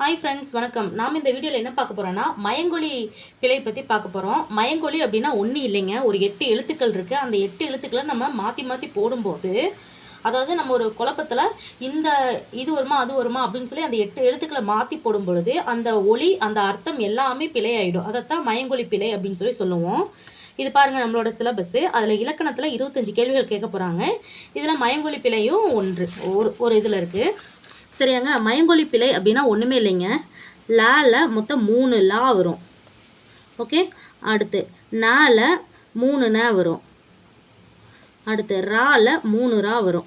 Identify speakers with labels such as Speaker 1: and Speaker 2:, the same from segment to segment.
Speaker 1: Hi friends வணக்கம். நாம் இந்த வீடியோவில் என்ன பார்க்க போகிறோன்னா மயங்கொலி பிழை பற்றி பார்க்க போகிறோம் மயங்கொலி அப்படின்னா ஒன்றும் இல்லைங்க. ஒரு எட்டு எழுத்துக்கள் இருக்குது அந்த எட்டு எழுத்துக்களை நம்ம மாற்றி மாற்றி போடும்போது அதாவது நம்ம ஒரு குழப்பத்தில் இந்த இது வருமா அது வருமா அப்படின்னு சொல்லி அந்த எட்டு எழுத்துக்களை மாற்றி போடும் பொழுது அந்த ஒளி அந்த அர்த்தம் எல்லாமே பிழை அதைத்தான் மயங்கொலி பிழை அப்படின்னு சொல்லி சொல்லுவோம். இது பாருங்கள் நம்மளோட சிலபஸ்ஸு அதில் இலக்கணத்தில் இருபத்தஞ்சி கேள்விகள் கேட்க போகிறாங்க இதில் மயங்கொலி பிழையும் ஒன்று ஒரு ஒரு இதில் இருக்குது சரியாங்க? மயங்கொலி பிழை அப்படின்னா ஒன்றுமே இல்லைங்க. லால மொத்தம் மூணு லா வரும். ஓகே? அடுத்து நால மூணு ந வரும். அடுத்து ரால மூணு ரா வரும்.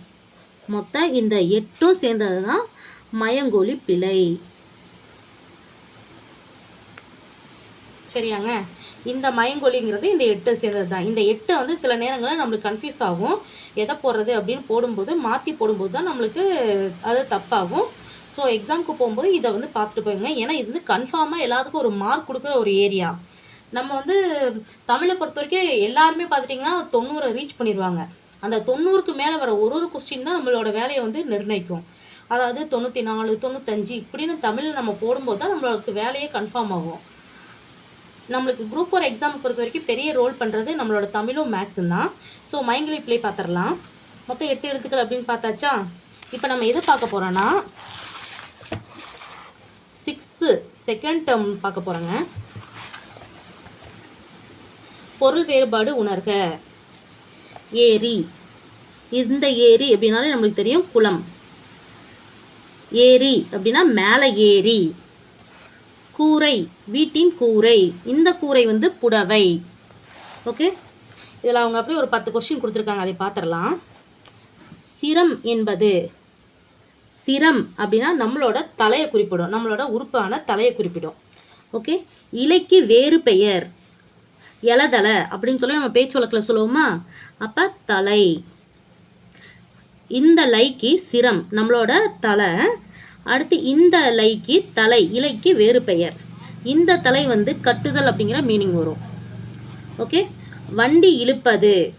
Speaker 1: மொத்தம் இந்த எட்டும் சேர்ந்தது தான் மயங்கொழி பிழை. சரியாங்க? இந்த மயங்கொலிங்கிறது இந்த எட்டு சேர்ந்தது தான் இந்த எட்டு வந்து சில நேரங்களில் நம்மளுக்கு கன்ஃபியூஸ் ஆகும். எதை போடுறது அப்படின்னு போடும்போது மாற்றி போடும்போது தான் நம்மளுக்கு அது தப்பாகும். ஸோ எக்ஸாமுக்கு போகும்போது இதை வந்து பார்த்துட்டு போயிங்க. ஏன்னா இது வந்து கன்ஃபார்மாக எல்லாத்துக்கும் ஒரு மார்க் கொடுக்குற ஒரு ஏரியா நம்ம வந்து தமிழை பொறுத்த வரைக்கும் எல்லாருமே பார்த்துட்டிங்கன்னா தொண்ணூறை ரீச் பண்ணிடுவாங்க. அந்த தொண்ணூறுக்கு மேலே வர ஒரு ஒரு கொஸ்டின் தான் நம்மளோட வேலையை வந்து நிர்ணயிக்கும். அதாவது தொண்ணூற்றி நாலு தொண்ணூத்தஞ்சு இப்படின்னு தமிழில் நம்ம போடும்போது தான் நம்மளுக்கு வேலையே கன்ஃபார்ம் ஆகும். நம்மளுக்கு குரூப் ஃபோர் எக்ஸாம் பொறுத்த வரைக்கும் பெரிய ரோல் பண்ணுறது நம்மளோட தமிழும் மேக்ஸும் தான். ஸோ மைங்கிலி ப்ளே பார்த்துடலாம். மொத்தம் எட்டு எழுத்துக்கள் அப்படின்னு பார்த்தாச்சா? இப்போ நம்ம எது பார்க்க போகிறோன்னா சிக்ஸ்த்து செகண்ட் டேர்ம் பார்க்க போகிறோங்க பொருள் வேறுபாடு உணர்க. ஏரி. இந்த ஏரி அப்படின்னாலே நம்மளுக்கு தெரியும் குளம். ஏரி அப்படின்னா மேலே ஏரி. கூரை வீட்டின் கூரை. இந்த கூரை வந்து புடவை. ஓகே இதில் அவங்க அப்படியே ஒரு பத்து கொஸ்டின் கொடுத்துருக்காங்க. அதை பார்த்துடலாம். சிரம் என்பது சிரம் அப்படின்னா நம்மளோட தலையை குறிப்பிடும். நம்மளோட உறுப்பான தலையை குறிப்பிடும். ஓகே இலைக்கு வேறு பெயர் இலதலை அப்படின்னு சொல்லி நம்ம பேச்சு வழக்கில் சொல்லுவோமா? அப்போ தலை. இந்த லைக்கு சிரம். நம்மளோட தலை அடுத்து இந்த லைக்கு தலை இலைக்கு வேறு பெயர். இந்த தலை வந்து கட்டுதல் அப்படிங்கிற மீனிங் வரும். ஓகே வண்டி இழுப்பது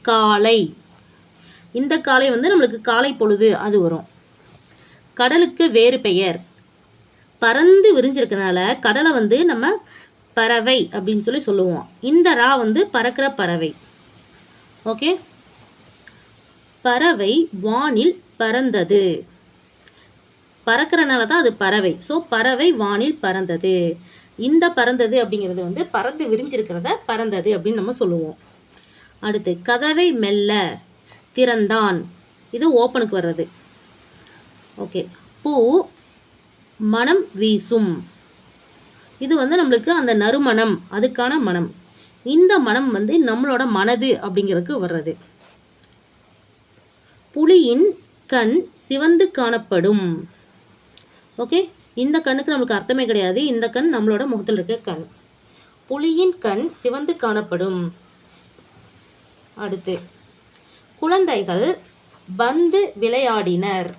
Speaker 1: காலை. இந்த காலை வந்து நம்மளுக்கு காலை பொழுது அது வரும். கடலுக்கு வேறு பெயர். பறந்து விரிஞ்சிருக்கனால கடலை வந்து நம்ம பறவை அப்படின்னு சொல்லி சொல்லுவோம். இந்த ரா வந்து பறக்கிற பறவை. ஓகே பறவை வானில் பறந்தது. பறக்கிறனால தான் அது பறவை. ஸோ பறவை வானில் பறந்தது. இந்த பறந்தது அப்படிங்கிறது வந்து பறந்து விரிஞ்சிருக்கிறத பறந்தது அப்படின்னு நம்ம சொல்லுவோம். அடுத்து கதவை மெல்ல திறந்தான். இது ஓப்பனுக்கு வர்றது. ஓகே பூ மனம் வீசும். இது வந்து நம்மளுக்கு அந்த நறுமணம் அதுக்கான மனம். இந்த மனம் வந்து நம்மளோட மனது அப்படிங்கிறதுக்கு வர்றது. புலியின் கண் சிவந்து காணப்படும். ஓகே இந்த கண்ணுக்கு நம்மளுக்கு அர்த்தமே கிடையாது. இந்த கண் நம்மளோட முகத்தில் இருக்க கண். புலியின் கண் சிவந்து காணப்படும். அடுத்து குழந்தைகள் வந்து விளையாடினர்.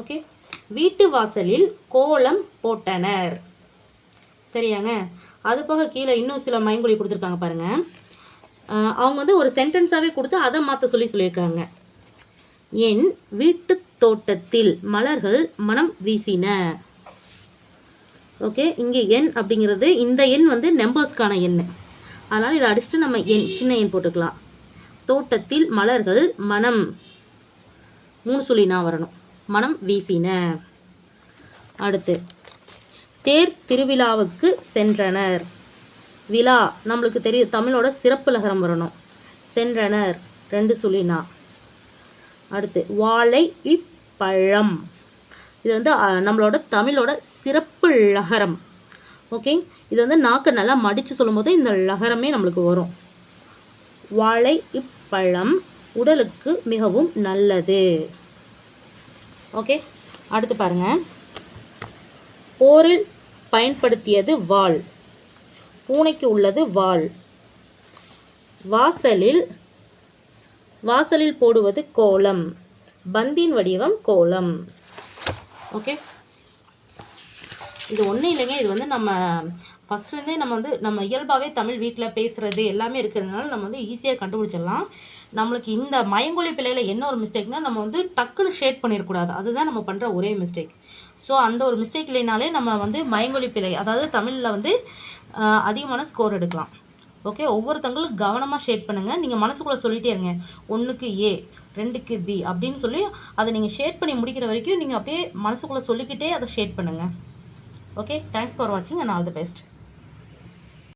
Speaker 1: ஓகே வீட்டு வாசலில் கோலம் போட்டனர். சரியாங்க? அது போக கீழே இன்னும் சில மைங்குழி கொடுத்துருக்காங்க பாருங்க. அவங்க வந்து ஒரு சென்டென்ஸாகவே கொடுத்து அதை மாற்ற சொல்லி சொல்லியிருக்காங்க. என் வீட்டு தோட்டத்தில் மலர்கள் மனம் வீசின. ஓகே இங்கே எண் அப்படிங்கிறது இந்த எண் வந்து நம்பர்ஸ்க்கான எண். அதனால் இதை அடிச்சுட்டு நம்ம எண் சின்ன எண் போட்டுக்கலாம். தோட்டத்தில் மலர்கள் மனம். மூணு சொல்லினா வரணும். மனம் வீசின. அடுத்து தேர் திருவிழாவுக்கு சென்றனர். விழா நம்மளுக்கு தெரியும் தமிழோட சிறப்பு லகரம் வரணும். சென்றனர். ரெண்டு சொல்லினா அடுத்து வாழை இப்பழம். இது வந்து நம்மளோட தமிழோட சிறப்பு லகரம். ஓகே? இது வந்து நாக்கு நல்லா மடித்து சொல்லும்போது இந்த லகரமே நம்மளுக்கு வரும். வாழை இப்பழம் உடலுக்கு மிகவும் நல்லது. ஓகே? அடுத்து பாருங்க. போரில் பயன்படுத்தியது வாள். பூனைக்கு உள்ளது வாள். வாசலில் வாசலில் போடுவது கோலம். பந்தின் வடிவம் கோலம். ஓகே இது ஒன்றும் இல்லைங்க. இது வந்து நம்ம ஃபஸ்ட்லேருந்தே நம்ம வந்து நம்ம இயல்பாகவே தமிழ் வீட்டில் பேசுகிறது எல்லாமே இருக்கிறதுனால நம்ம வந்து ஈஸியாக கண்டுபிடிச்சிடலாம். நம்மளுக்கு இந்த மயங்கொழி பிழையில் என்ன ஒரு மிஸ்டேக்னா நம்ம வந்து டக்குன்னு ஷேட் பண்ணிடக்கூடாது. அதுதான் நம்ம பண்ணுற ஒரே மிஸ்டேக் ஸோ அந்த ஒரு மிஸ்டேக் இல்லைனாலே நம்ம வந்து மயங்கொழி பிழை அதாவது தமிழில் வந்து அதிகமான ஸ்கோர் எடுக்கலாம். ஓகே ஒவ்வொருத்தங்களும் கவனமாக ஷேட் பண்ணுங்கள் நீங்கள் மனசுக்குள்ளே சொல்லிட்டே இருங்க. ஒன்றுக்கு ஏ ரெண்டுக்கு பி அப்படின்னு சொல்லி அதை நீங்கள் ஷேட் பண்ணி முடிக்கிற வரைக்கும் நீங்கள் அப்படியே மனசுக்குள்ளே சொல்லிக்கிட்டே அதை ஷேட் பண்ணுங்கள் ஓகே தேங்க்ஸ் ஃபார் வாட்சிங் அண்ட் ஆல் தி பெஸ்ட்